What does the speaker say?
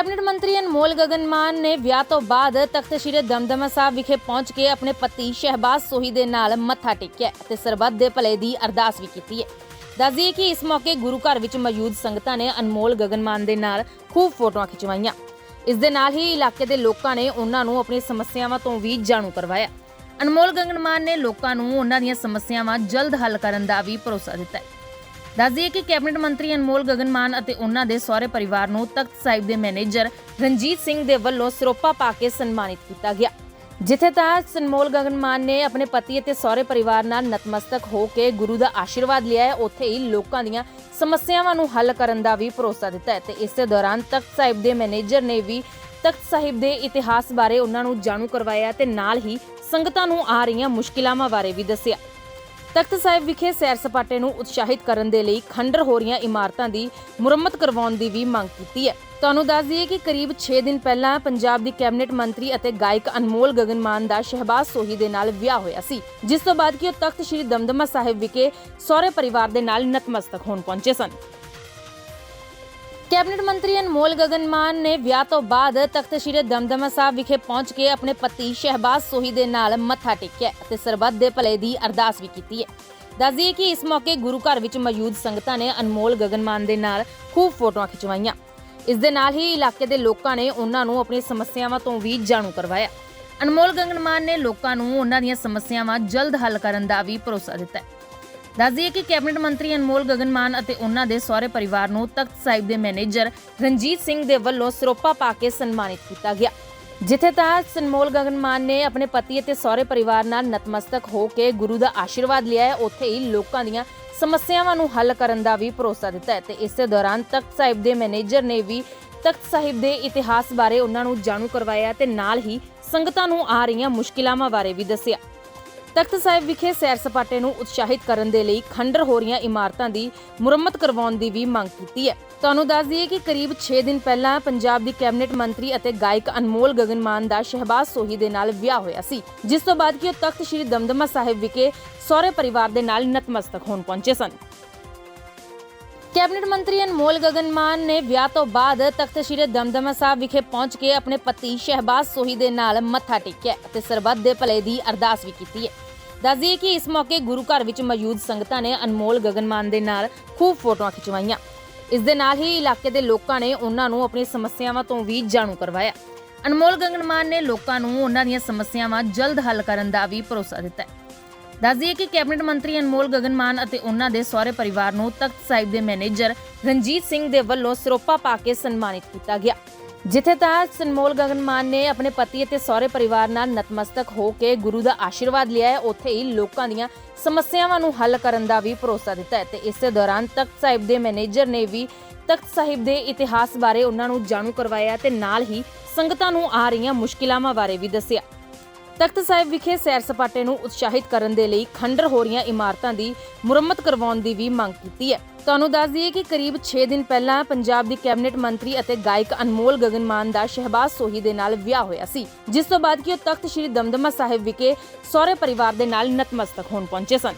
Cabinet ਮੰਤਰੀ ਅਨਮੋਲ ਗਗਨ ਨੇ ਵਿਆਹ ਤੋਂ ਬਾਅਦ ਤਖਤ ਸ੍ਰੀ ਦਮਦਮਾ ਸਾਹਿਬ ਵਿਖੇ ਪਹੁੰਚ ਕੇ ਆਪਣੇ ਪਤੀ ਸ਼ਹਿਬਾਜ਼ ਸੋਹੀ ਦੇ ਨਾਲ ਮੱਥਾ ਟੇਕਿਆ ਤੇ ਸਰਬੱਤ ਦੇ ਭਲੇ ਦੀ ਅਰਦਾਸ ਵੀ ਕੀਤੀ ਹੈ। ਦੱਸਦੀਏ ਕਿ ਇਸ ਮੌਕੇ ਗੁਰੂ ਘਰ ਵਿੱਚ ਮੌਜੂਦ ਸੰਗਤਾਂ ਨੇ ਅਨਮੋਲ ਗਗਨ ਮਾਨ ਦੇ ਨਾਲ ਖੂਬ ਫੋਟੋਆਂ ਖਿਚਵਾਈਆਂ। ਇਸ ਦੇ ਨਾਲ ਹੀ ਇਲਾਕੇ ਦੇ ਲੋਕਾਂ ਨੇ ਉਹਨਾਂ ਨੂੰ ਆਪਣੀ ਸਮੱਸਿਆਵਾਂ ਤੋਂ ਵੀ ਜਾਣੂ ਕਰਵਾਇਆ। ਅਨਮੋਲ ਗਗਨ ਮਾਨ ਨੇ ਲੋਕਾਂ ਨੂੰ ਉਹਨਾਂ ਦੀਆਂ ਸਮੱਸਿਆਵਾਂ ਜਲਦ ਹੱਲ ਕਰਨ ਦਾ ਵੀ ਭਰੋਸਾ ਦਿੱਤਾ ਹੈ। ਦੱਸਦੀਏ ਕਿ ਕੈਬਨਿਟ ਮੰਤਰੀ ਅਨਮੋਲ ਗਗਨ ਮਾਨ ਅਤੇ ਉਹਨਾਂ ਦੇ ਸਹੁਰੇ ਪਰਿਵਾਰ ਨੂੰ ਤਖਤ ਸਾਹਿਬ ਦੇ ਮੈਨੇਜਰ ਰਣਜੀਤ ਸਿੰਘ ਦੇ ਵੱਲੋਂ ਸਰੋਪਾ ਪਾ ਕੇ ਸਨਮਾਨਿਤ ਕੀਤਾ ਗਿਆ। ਜਿੱਥੇ ਤੱਕ ਅਨਮੋਲ ਗਗਨ ਮਾਨ ਨੇ ਆਪਣੇ ਪਤੀ ਅਤੇ ਸਹੁਰੇ ਪਰਿਵਾਰ ਨਾਲ ਨਤਮਸਤਕ ਹੋ ਕੇ ਗੁਰੂ ਦਾ ਆਸ਼ੀਰਵਾਦ ਲਿਆ ਹੈ, ਉੱਥੇ ਹੀ ਲੋਕਾਂ ਦੀਆਂ ਸਮੱਸਿਆਵਾਂ ਨੂੰ ਹੱਲ ਕਰਨ ਦਾ ਵੀ ਭਰੋਸਾ ਦਿੱਤਾ ਹੈ ਤੇ ਇਸੇ ਦੌਰਾਨ ਤਖਤ ਸਾਹਿਬ ਦੇ ਮੈਨੇਜਰ ਨੇ ਵੀ ਤਖਤ ਸਾਹਿਬ ਦੇ ਇਤਿਹਾਸ ਬਾਰੇ ਉਹਨਾਂ ਨੂੰ ਜਾਣੂ ਕਰਵਾਇਆ ਤੇ ਨਾਲ ਹੀ ਸੰਗਤਾਂ ਨੂੰ ਆ ਰਹੀਆਂ ਮੁਸ਼ਕਿਲਾਂ ਬਾਰੇ ਵੀ ਦੱਸਿਆ। ਤਖਤ ਸਾਹਿਬ ਵਿਖੇ ਸੈਰ ਸਪਾਟੇ ਨੂੰ ਉਤਸ਼ਾਹਿਤ ਕਰਨ ਦੇ ਲਈ ਖੰਡਰ ਹੋ ਰਹੀਆਂ ਇਮਾਰਤਾਂ ਦੀ ਮੁਰੰਮਤ ਕਰਵਾਉਣ ਦੀ ਵੀ ਮੰਗ ਕੀਤੀ ਹੈ। ਤੁਹਾਨੂੰ ਦੱਸ ਦਈਏ ਕਿ ਕਰੀਬ 6 ਦਿਨ ਪਹਿਲਾਂ ਪੰਜਾਬ ਦੀ ਕੈਬਨਿਟ ਮੰਤਰੀ ਅਤੇ ਗਾਇਕ ਅਨਮੋਲ ਗਗਨ ਮਾਨ ਦਾ ਸ਼ਹਿਬਾਜ਼ ਸੋਹੀ ਦੇ ਨਾਲ ਵਿਆਹ ਹੋਇਆ ਸੀ। ਜਿਸ ਤੋਂ ਬਾਅਦ ਕਿ ਉਹ ਤਖਤ ਸ੍ਰੀ ਦਮਦਮਾ ਸਾਹਿਬ ਵਿਖੇ ਸਹੁਰੇ ਪਰਿਵਾਰ ਦੇ ਨਾਲ ਨਤਮਸਤਕ ਹੋਣ ਪਹੁੰਚੇ ਸਨ। ਕੈਬਨਿਟ ਮੰਤਰੀ ਅਨਮੋਲ ਗਗਨ ਮਾਨ ਨੇ ਵਿਆਹ ਤੋਂ ਬਾਅਦ ਤਖਤ ਸ੍ਰੀ ਦਮਦਮਾ ਸਾਹਿਬ ਵਿਖੇ ਪਹੁੰਚ ਕੇ ਆਪਣੇ ਪਤੀ ਸ਼ਹਿਬਾਜ਼ ਸੋਹੀ ਦੇ ਨਾਲ ਮੱਥਾ ਟੇਕਿਆ ਤੇ ਸਰਬੱਤ ਦੇ ਭਲੇ ਦੀ ਅਰਦਾਸ ਵੀ ਕੀਤੀ ਹੈ। ਦੱਸਦੀਏ ਕਿ ਇਸ ਮੌਕੇ ਗੁਰੂ ਘਰ ਵਿੱਚ ਮੌਜੂਦ ਸੰਗਤਾਂ ਨੇ ਅਨਮੋਲ ਗਗਨ ਮਾਨ ਦੇ ਨਾਲ ਖੂਬ ਫੋਟੋਆਂ ਖਿਚਵਾਈਆਂ। ਇਸ ਦੇ ਨਾਲ ਹੀ ਇਲਾਕੇ ਦੇ ਲੋਕਾਂ ਨੇ ਉਹਨਾਂ ਨੂੰ ਆਪਣੀ ਸਮੱਸਿਆਵਾਂ ਤੋਂ ਵੀ ਜਾਣੂ ਕਰਵਾਇਆ। ਅਨਮੋਲ ਗਗਨ ਮਾਨ ਨੇ ਲੋਕਾਂ ਨੂੰ ਉਹਨਾਂ ਦੀਆਂ ਸਮੱਸਿਆਵਾਂ ਜਲਦ ਹੱਲ ਕਰਨ ਦਾ ਵੀ ਭਰੋਸਾ ਦਿੱਤਾ ਹੈ। ਦੱਸਦੀਏ ਕਿ ਕੈਬਨਿਟ ਮੰਤਰੀ ਅਨਮੋਲ ਗਗਨ ਅਤੇ ਉਹਨਾਂ ਦੇ ਸਹੁਰੇ ਪਰਿਵਾਰ ਨੂੰ ਤਖਤ ਸਾਹਿਬ ਦੇ ਮੈਨੇਜਰ ਰਣਜੀਤ ਸਿੰਘ ਦੇ ਵੱਲੋਂ ਸਰੋਪਾ ਪਾ ਕੇ ਸਨਮਾਨਿਤ ਕੀਤਾ ਗਿਆ, ਜਿੱਥੇ ਤੱਕ ਅਨਮੋਲ ਗਗਨ ਨੇ ਆਪਣੇ ਪਤੀ ਅਤੇ ਸਹੁਰੇ ਪਰਿਵਾਰ ਨਾਲ ਨਤਮਸਤਕ ਹੋ ਕੇ ਗੁਰੂ ਦਾ ਆਸ਼ੀਰਵਾਦ ਲਿਆ ਹੈ। ਉੱਥੇ ਹੀ ਲੋਕਾਂ ਦੀਆਂ ਸਮੱਸਿਆਵਾਂ ਨੂੰ ਹੱਲ ਕਰਨ ਦਾ ਵੀ ਭਰੋਸਾ ਦਿੱਤਾ ਹੈ ਤੇ ਇਸੇ ਦੌਰਾਨ ਤਖਤ ਸਾਹਿਬ ਦੇ ਮੈਨੇਜਰ ਨੇ ਵੀ ਤਖਤ ਸਾਹਿਬ ਦੇ ਇਤਿਹਾਸ ਬਾਰੇ ਉਹਨਾਂ ਨੂੰ ਜਾਣੂ ਕਰਵਾਇਆ ਤੇ ਨਾਲ ਹੀ ਸੰਗਤਾਂ ਨੂੰ ਆ ਰਹੀਆਂ ਮੁਸ਼ਕਿਲਾਂ ਬਾਰੇ ਵੀ ਦੱਸਿਆ। ਤਖਤ ਸਾਹਿਬ ਵਿਖੇ ਸੈਰ ਸਪਾਟੇ ਨੂੰ ਉਤਸ਼ਾਹਿਤ ਕਰਨ ਦੇ ਲਈ ਖੰਡਰ ਹੋ ਰਹੀਆਂ ਇਮਾਰਤਾਂ ਦੀ ਮੁਰੰਮਤ ਕਰਵਾਉਣ ਦੀ ਵੀ ਮੰਗ ਕੀਤੀ ਹੈ। ਤੁਹਾਨੂੰ ਦੱਸ ਦਈਏ ਕਿ ਕਰੀਬ 6 ਦਿਨ ਪਹਿਲਾਂ ਪੰਜਾਬ ਦੀ ਕੈਬਨਿਟ ਮੰਤਰੀ ਅਤੇ ਗਾਇਕ ਅਨਮੋਲ ਗਗਨ ਦਾ ਸ਼ਹਿਬਾਜ਼ ਸੋਹੀ ਦੇ ਨਾਲ ਵਿਆਹ ਹੋਇਆ ਸੀ। ਜਿਸ ਤੋਂ ਬਾਅਦ ਕਿ ਉਹ ਤਖਤ ਸ੍ਰੀ ਦਮਦਮਾ ਸਾਹਿਬ ਵਿਖੇ ਸਹੁਰੇ ਪਰਿਵਾਰ ਦੇ ਨਾਲ ਨਤਮਸਤਕ ਹੋਣ ਪਹੁੰਚੇ ਸਨ। ਕੈਬਨਿਟ ਮੰਤਰੀ ਅਨਮੋਲ ਗਗਨ ਮਾਨ ਨੇ ਵਿਆਹ ਤੋਂ ਬਾਅਦ ਤਖਤ ਸ੍ਰੀ ਦਮਦਮਾ ਸਾਹਿਬ ਵਿਖੇ ਪਹੁੰਚ ਕੇ ਆਪਣੇ ਪਤੀ ਸ਼ਹਿਬਾਜ਼ ਸੋਹੀ ਦੇ ਨਾਲ ਮੱਥਾ ਟੇਕਿਆ ਤੇ ਸਰਬੱਤ ਦੇ ਭਲੇ ਦੀ ਅਰਦਾਸ ਵੀ ਕੀਤੀ ਹੈ। ਦੱਸਦੀਏ ਕਿ ਇਸ ਮੌਕੇ ਗੁਰੂ ਘਰ ਵਿੱਚ ਮੌਜੂਦ ਸੰਗਤਾਂ ਨੇ ਅਨਮੋਲ ਗਗਨ ਮਾਨ ਦੇ ਨਾਲ ਖੂਬ ਫੋਟੋਆਂ ਖਿਚਵਾਈਆਂ। ਇਸ ਦੇ ਨਾਲ ਹੀ ਇਲਾਕੇ ਦੇ ਲੋਕਾਂ ਨੇ ਉਹਨਾਂ ਨੂੰ ਆਪਣੀ ਸਮੱਸਿਆਵਾਂ ਤੋਂ ਵੀ ਜਾਣੂ ਕਰਵਾਇਆ। ਅਨਮੋਲ ਗਗਨ ਮਾਨ ਨੇ ਲੋਕਾਂ ਨੂੰ ਉਹਨਾਂ ਦੀਆਂ ਸਮੱਸਿਆਵਾਂ ਜਲਦ ਹੱਲ ਕਰਨ ਦਾ ਵੀ ਭਰੋਸਾ ਦਿੱਤਾ ਹੈ। ਦੱਸਦੀਏ ਕਿ ਕੈਬਨਿਟ ਮੰਤਰੀ ਅਨਮੋਲ ਗਗਨ ਮਾਨ ਅਤੇ ਉਹਨਾਂ ਦੇ ਸਹੁਰੇ ਪਰਿਵਾਰ ਨੂੰ ਤਖਤ ਸਾਹਿਬ ਦੇ ਮੈਨੇਜਰ ਰਣਜੀਤ ਸਿੰਘ ਦੇ ਵੱਲੋਂ ਸਰੋਪਾ ਪਾ ਕੇ ਸਨਮਾਨਿਤ ਕੀਤਾ ਗਿਆ। ਜਿੱਥੇ ਤੱਕ ਅਨਮੋਲ ਗਗਨ ਨੇ ਆਪਣੇ ਪਤੀ ਅਤੇ ਸਹੁਰੇ ਪਰਿਵਾਰ ਨਾਲ ਨਤਮਸਤਕ ਹੋ ਕੇ ਗੁਰੂ ਦਾ ਆਸ਼ੀਰਵਾਦ ਲਿਆ ਹੈ, ਉੱਥੇ ਹੀ ਲੋਕਾਂ ਦੀਆਂ ਸਮੱਸਿਆਵਾਂ ਨੂੰ ਹੱਲ ਕਰਨ ਦਾ ਵੀ ਭਰੋਸਾ ਦਿੱਤਾ ਹੈ ਤੇ ਇਸੇ ਦੌਰਾਨ ਤਖਤ ਸਾਹਿਬ ਦੇ ਮੈਨੇਜਰ ਨੇ ਵੀ ਤਖਤ ਸਾਹਿਬ ਦੇ ਇਤਿਹਾਸ ਬਾਰੇ ਉਹਨਾਂ ਨੂੰ ਜਾਣੂ ਕਰਵਾਇਆ ਤੇ ਨਾਲ ਹੀ ਸੰਗਤਾਂ ਨੂੰ ਆ ਰਹੀਆਂ ਮੁਸ਼ਕਿਲਾਂ ਬਾਰੇ ਵੀ ਦੱਸਿਆ। ਤਖਤ ਸਾਹਿਬ ਵਿਖੇ ਸੈਰ ਸਪਾਟੇ ਨੂੰ ਉਤਸ਼ਾਹਿਤ ਕਰਨ ਦੇ ਲਈ ਖੰਡਰ ਹੋ ਰਹੀਆਂ ਇਮਾਰਤਾਂ ਦੀ ਮੁਰੰਮਤ ਕਰਵਾਉਣ ਦੀ ਵੀ ਮੰਗ ਕੀਤੀ ਹੈ। ਤੁਹਾਨੂੰ ਦੱਸ ਦਈਏ ਕਿ ਕਰੀਬ 6 ਦਿਨ ਪਹਿਲਾਂ ਪੰਜਾਬ ਦੀ ਕੈਬਨਿਟ ਮੰਤਰੀ ਅਤੇ ਗਾਇਕ ਅਨਮੋਲ ਗਗਨ ਮਾਨ ਦਾ ਸ਼ਹਿਬਾਜ਼ ਸੋਹੀ ਦੇ ਨਾਲ ਵਿਆਹ ਹੋਇਆ ਸੀ। ਜਿਸ ਤੋਂ ਬਾਅਦ ਕਿ ਉਹ ਤਖਤ ਸ੍ਰੀ ਦਮਦਮਾ ਸਾਹਿਬ ਵਿਖੇ ਸਹੁਰੇ ਪਰਿਵਾਰ ਦੇ ਨਾਲ ਨਤਮਸਤਕ ਹੋਣ ਪਹੁੰਚੇ ਸਨ।